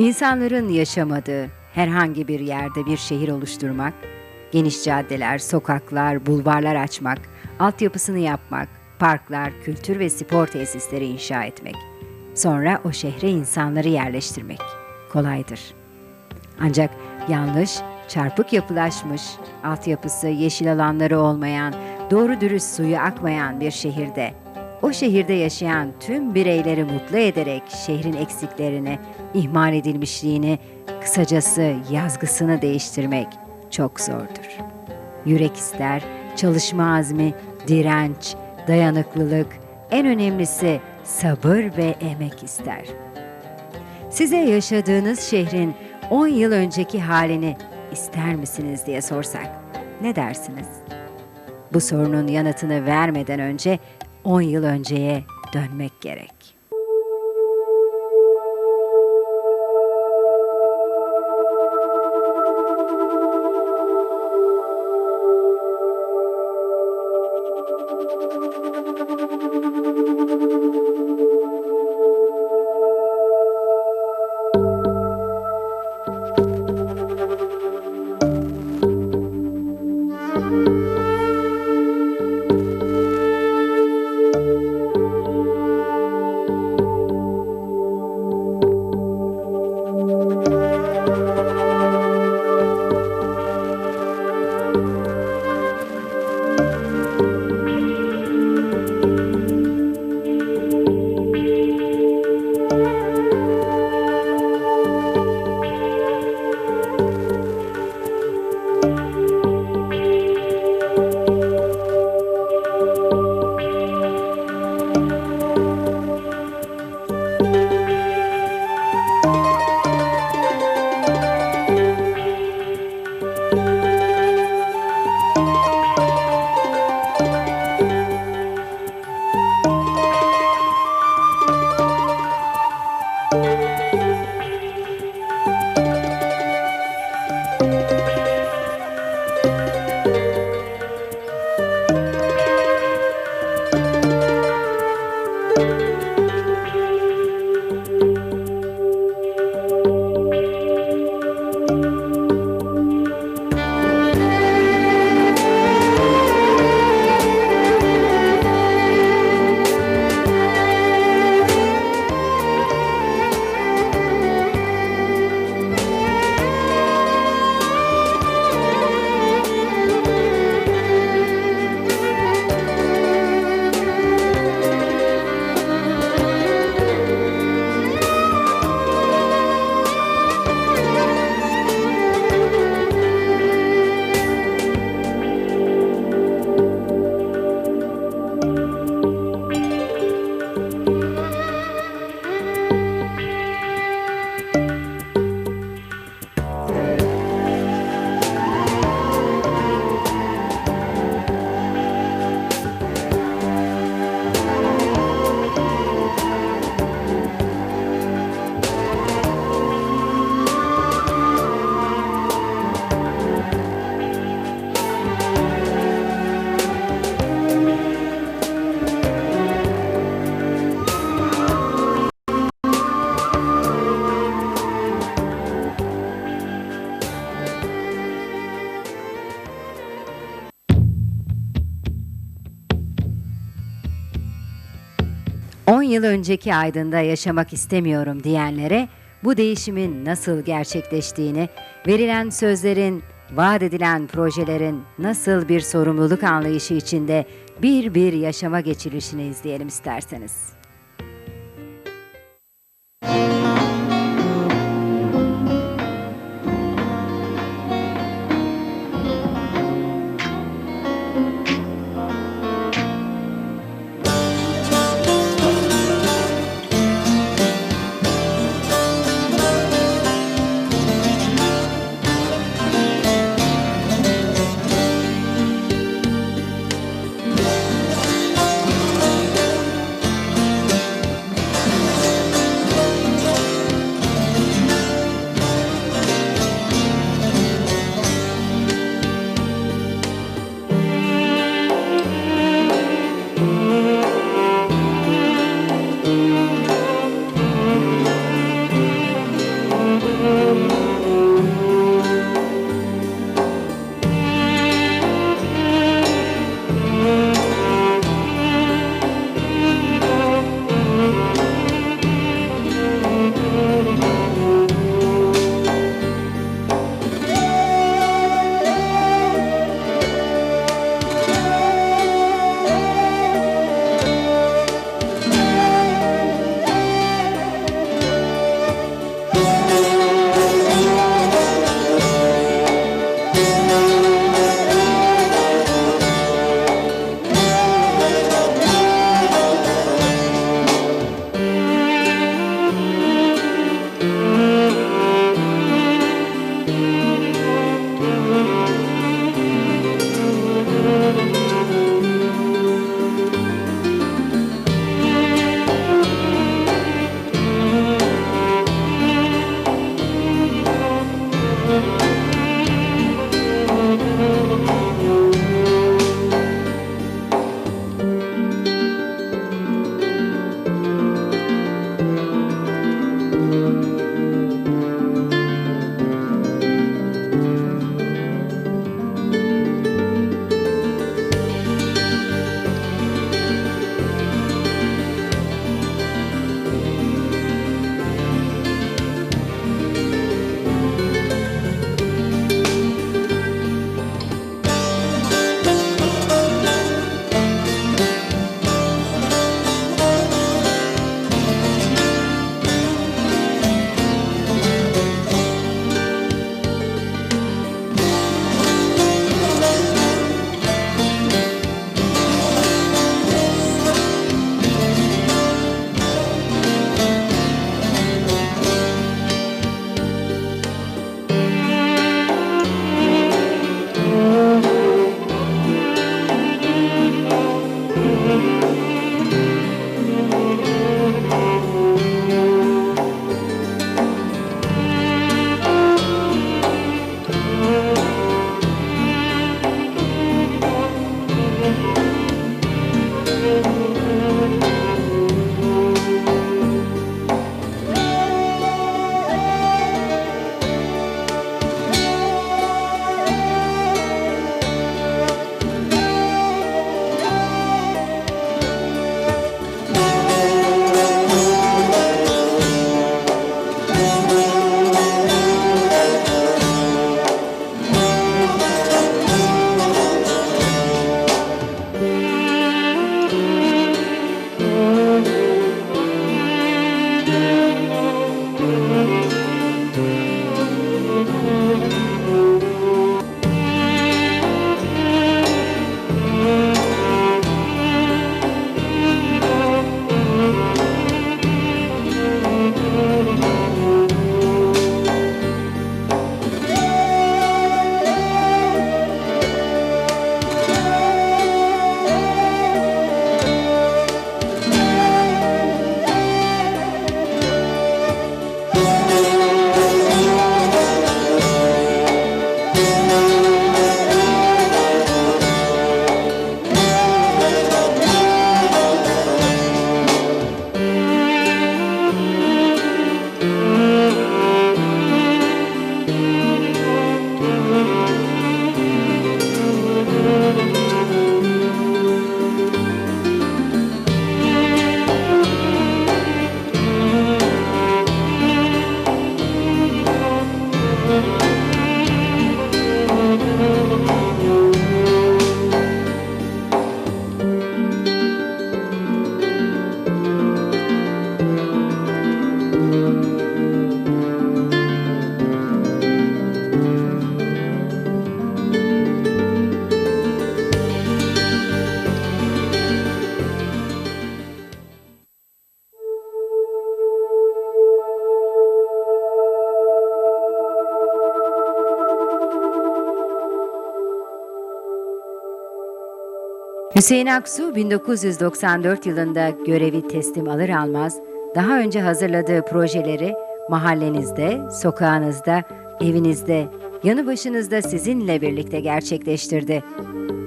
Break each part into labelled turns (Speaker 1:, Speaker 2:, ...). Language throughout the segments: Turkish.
Speaker 1: İnsanların yaşamadığı herhangi bir yerde bir şehir oluşturmak, geniş caddeler, sokaklar, bulvarlar açmak, altyapısını yapmak, parklar, kültür ve spor tesisleri inşa etmek. Sonra o şehre insanları yerleştirmek kolaydır. Ancak yanlış, çarpık yapılaşmış, altyapısı, yeşil alanları olmayan, doğru dürüst suyu akmayan bir şehirde, o şehirde yaşayan tüm bireyleri mutlu ederek şehrin eksiklerini, ihmal edilmişliğini, kısacası yazgısını değiştirmek çok zordur. Yürek ister, çalışma azmi, direnç, dayanıklılık, en önemlisi sabır ve emek ister. Size yaşadığınız şehrin 10 yıl önceki halini ister misiniz diye sorsak ne dersiniz? Bu sorunun yanıtını vermeden önce 10 yıl önceye dönmek gerek. Yıl önceki Aydın'da yaşamak istemiyorum diyenlere bu değişimin nasıl gerçekleştiğini, verilen sözlerin, vaat edilen projelerin nasıl bir sorumluluk anlayışı içinde bir bir yaşama geçilişini izleyelim isterseniz. Música Hüseyin Aksu 1994 yılında görevi teslim alır almaz daha önce hazırladığı projeleri mahallenizde, sokağınızda, evinizde, yanı başınızda sizinle birlikte gerçekleştirdi.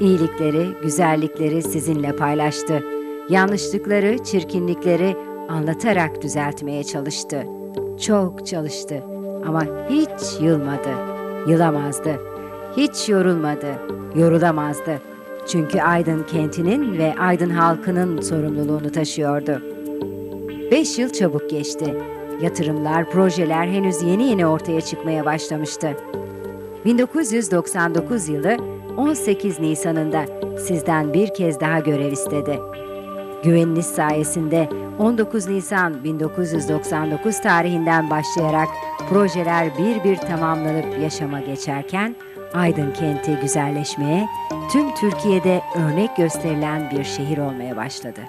Speaker 1: İyilikleri, güzellikleri sizinle paylaştı. Yanlışlıkları, çirkinlikleri anlatarak düzeltmeye çalıştı. Çok çalıştı ama hiç yılmadı, yılamazdı. Hiç yorulmadı, yorulamazdı. Çünkü Aydın kentinin ve Aydın halkının sorumluluğunu taşıyordu. Beş yıl çabuk geçti. Yatırımlar, projeler henüz yeni yeni ortaya çıkmaya başlamıştı. 1999 yılı 18 Nisan'ında sizden bir kez daha görev istedi. Güveniniz sayesinde 19 Nisan 1999 tarihinden başlayarak projeler bir bir tamamlanıp yaşama geçerken Aydın kenti güzelleşmeye, tüm Türkiye'de örnek gösterilen bir şehir olmaya başladı.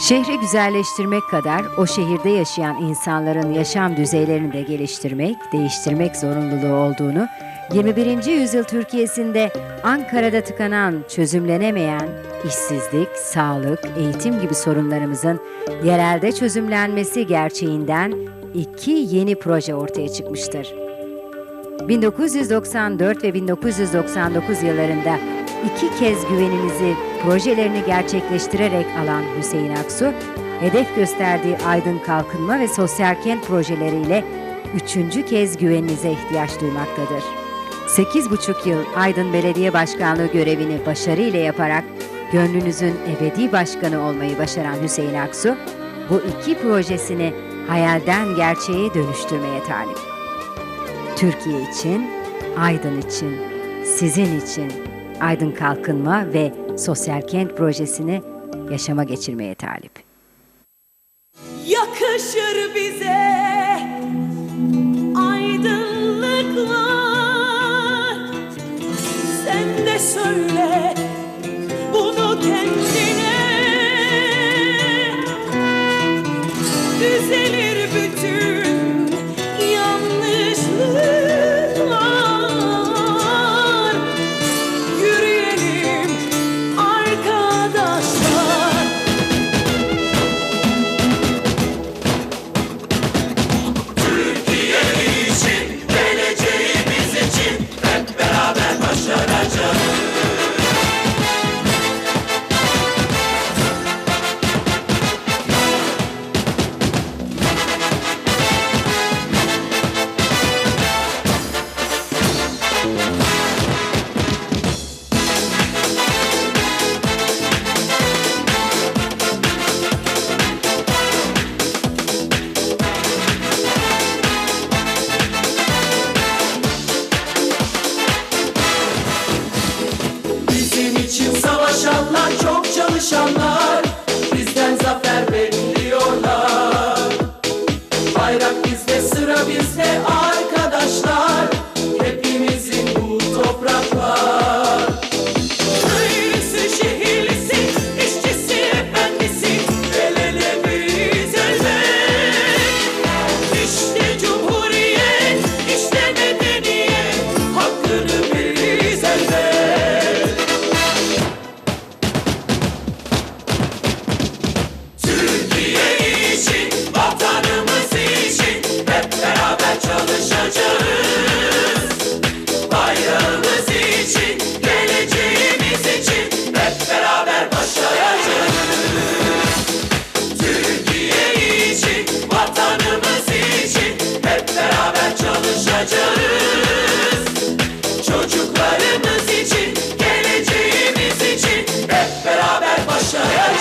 Speaker 1: Şehri güzelleştirmek kadar o şehirde yaşayan insanların yaşam düzeylerini de geliştirmek, değiştirmek zorunluluğu olduğunu 21. yüzyıl Türkiye'sinde Ankara'da tıkanan, çözümlenemeyen işsizlik, sağlık, eğitim gibi sorunlarımızın yerelde çözümlenmesi gerçeğinden iki yeni proje ortaya çıkmıştır. 1994 ve 1999 yıllarında iki kez güvenimizi projelerini gerçekleştirerek alan Hüseyin Aksu, hedef gösterdiği Aydın Kalkınma ve Sosyal Kent projeleriyle üçüncü kez güveninize ihtiyaç duymaktadır. 8,5 yıl Aydın Belediye Başkanlığı görevini başarıyla yaparak gönlünüzün ebedi başkanı olmayı başaran Hüseyin Aksu, bu iki projesini hayalden gerçeğe dönüştürmeye talip. Türkiye için, Aydın için, sizin için Aydın Kalkınma ve Sosyal Kent projesini yaşama geçirmeye talip.
Speaker 2: yakışır bize Deixa!